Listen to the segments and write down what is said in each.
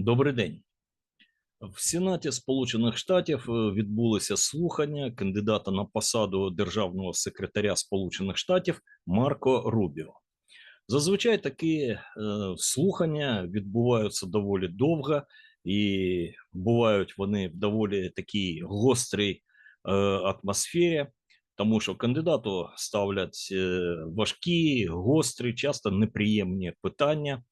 Добрий день. В Сенаті Сполучених Штатів е, відбулися слухання кандидата на посаду державного секретаря Сполучених Штатів Марко Рубіо. Зазвичай такі е, слухання відбуваються доволі довго, і бувають вони в доволі такій гострій е, атмосфері, тому що кандидату ставлять е, важкі, гострі, часто неприємні питання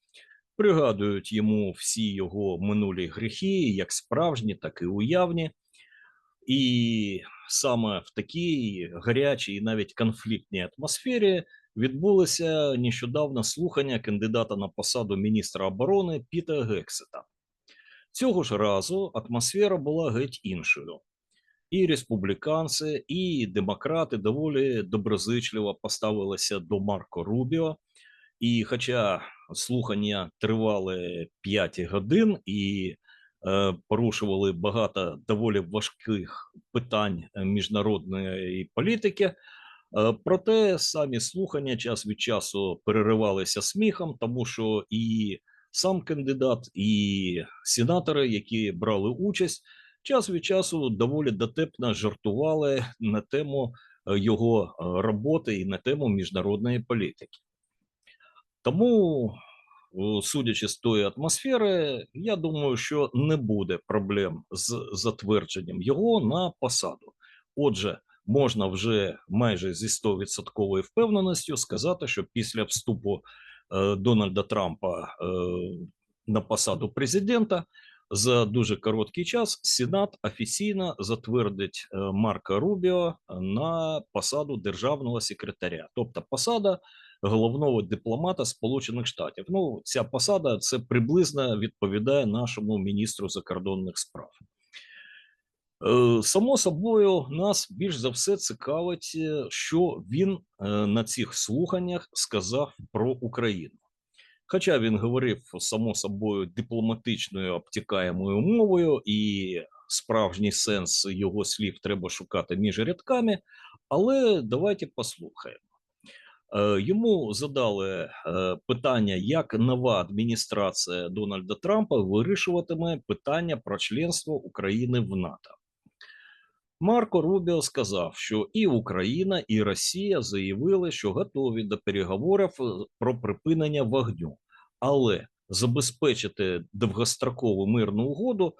пригадують йому всі його минулі гріхи, як справжні, так і уявні. І саме в такій гарячій і навіть конфліктній атмосфері відбулося нещодавно слухання кандидата на посаду міністра оборони Піта Гексета. Цього ж разу атмосфера була геть іншою. І республіканці, і демократи доволі доброзичливо поставилися до Марко Рубіо. І хоча слухання тривали 5 годин і е, порушували багато доволі важких питань е, міжнародної політики. Е, проте самі слухання час від часу переривалися сміхом, тому що і сам кандидат, і сенатори, які брали участь, час від часу доволі дотепно жартували на тему е, його е, роботи і на тему міжнародної політики. Тому, судячи з тої атмосфери, я думаю, що не буде проблем з затвердженням його на посаду. Отже, можна вже майже зі 100% впевненістю сказати, що після вступу е, Дональда Трампа е, на посаду президента за дуже короткий час Сенат офіційно затвердить е, Марка Рубіо на посаду державного секретаря, тобто посада головного дипломата Сполучених Штатів. Ну, ця посада це приблизно відповідає нашому міністру закордонних справ. Е, само собою, нас більш за все цікавить, е, що він е, на цих слуханнях сказав про Україну. Хоча він говорив само собою дипломатичною обтікаємою мовою, і справжній сенс його слів треба шукати між рядками, але давайте послухаємо. Е, йому задали е, питання, як нова адміністрація Дональда Трампа вирішуватиме питання про членство України в НАТО. Марко Рубіо сказав, що і Україна, і Росія заявили, що готові до переговорів е, про припинення вогню, але забезпечити довгострокову мирну угоду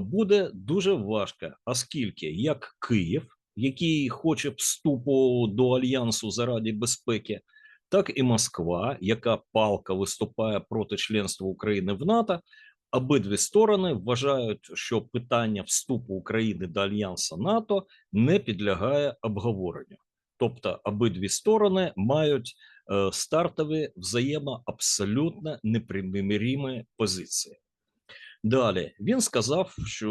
буде дуже важко, оскільки як Київ який хоче вступу до альянсу заради безпеки, так і Москва, яка палка виступає проти членства України в НАТО. Обидві сторони вважають, що питання вступу України до альянсу НАТО не підлягає обговоренню, тобто обидві сторони мають е, стартові взаємо абсолютно непримирімі позиції. Далі він сказав, що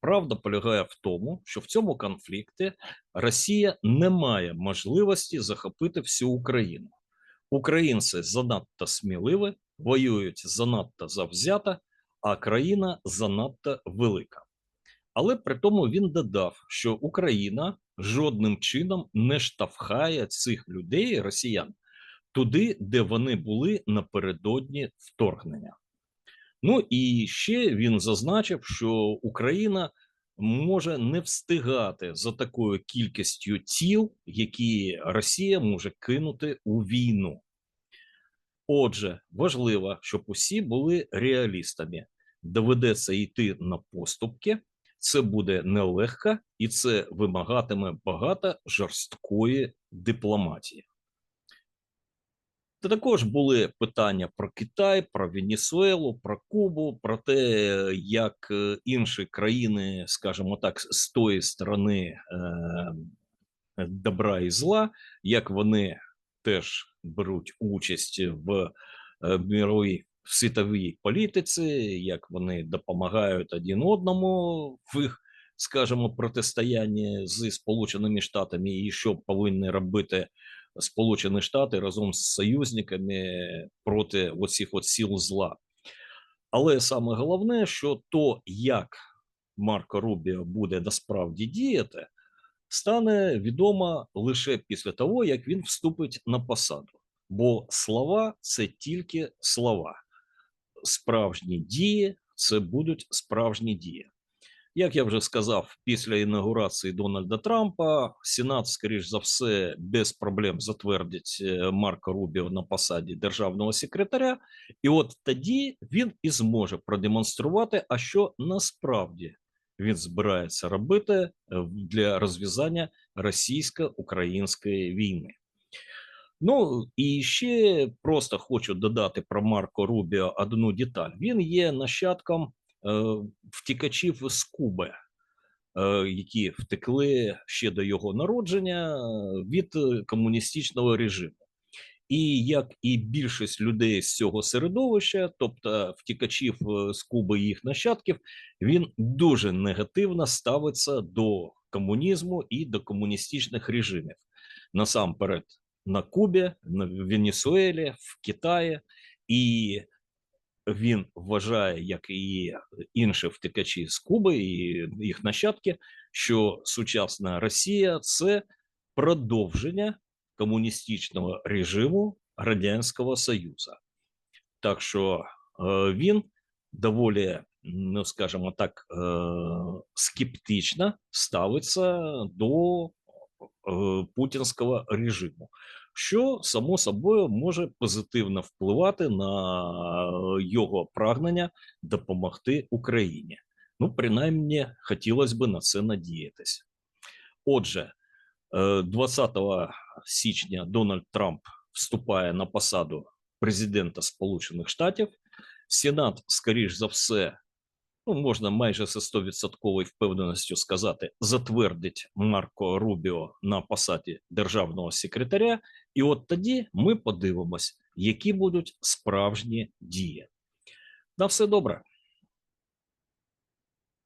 правда полягає в тому, що в цьому конфлікті Росія не має можливості захопити всю Україну. Українці занадто сміливі, воюють занадто завзято, а країна занадто велика. Але при тому він додав, що Україна жодним чином не штовхає цих людей, росіян, туди, де вони були напередодні вторгнення. Ну і ще він зазначив, що Україна може не встигати за такою кількістю тіл, які Росія може кинути у війну. Отже, важливо, щоб усі були реалістами. Доведеться йти на поступки, це буде нелегко і це вимагатиме багато жорсткої дипломатії. Та також були питання про Китай, про Венесуелу, про Кубу, про те, як е, інші країни, скажімо так, з тої сторони е, добра і зла, як вони теж беруть участь в е, міровій в світовій політиці, як вони допомагають один одному в їх, скажімо, протистоянні з Сполученими Штатами, і що повинні робити. Сполучені Штати разом з союзниками проти оцих от сіл зла. Але саме головне, що то, як Марко Рубіо буде насправді діяти, стане відомо лише після того, як він вступить на посаду. Бо слова це тільки слова, справжні дії це будуть справжні дії. Як я вже сказав, після інаугурації Дональда Трампа Сенат, скоріш за все, без проблем затвердить е, Марко Рубіо на посаді державного секретаря, і от тоді він і зможе продемонструвати, а що насправді він збирається робити е, для розв'язання російсько-української війни. Ну і ще просто хочу додати про Марко Рубіо одну деталь. Він є нащадком втікачів з Куби, е, які втекли ще до його народження е, від е, комуністичного режиму. І як і більшість людей з цього середовища, тобто втікачів е, з Куби і їх нащадків, він дуже негативно ставиться до комунізму і до комуністичних режимів. Насамперед, на Кубі, на Венесуелі, в Китаї, і він вважає, як і інші втікачі з Куби і їх нащадки, що сучасна Росія це продовження комуністичного режиму Радянського Союзу. Так що е, він доволі, ну скажімо так, е, скептично ставиться до путінського режиму, що само собою може позитивно впливати на його прагнення допомогти Україні. Ну, принаймні, хотілося б на це надіятися. Отже, е, 20 січня Дональд Трамп вступає на посаду президента Сполучених Штатів. Сенат, скоріш за все, ну можна майже з 100% впевненістю сказати, затвердить Марко Рубіо на посаді державного секретаря. І от тоді ми подивимось, які будуть справжні дії. На все добре.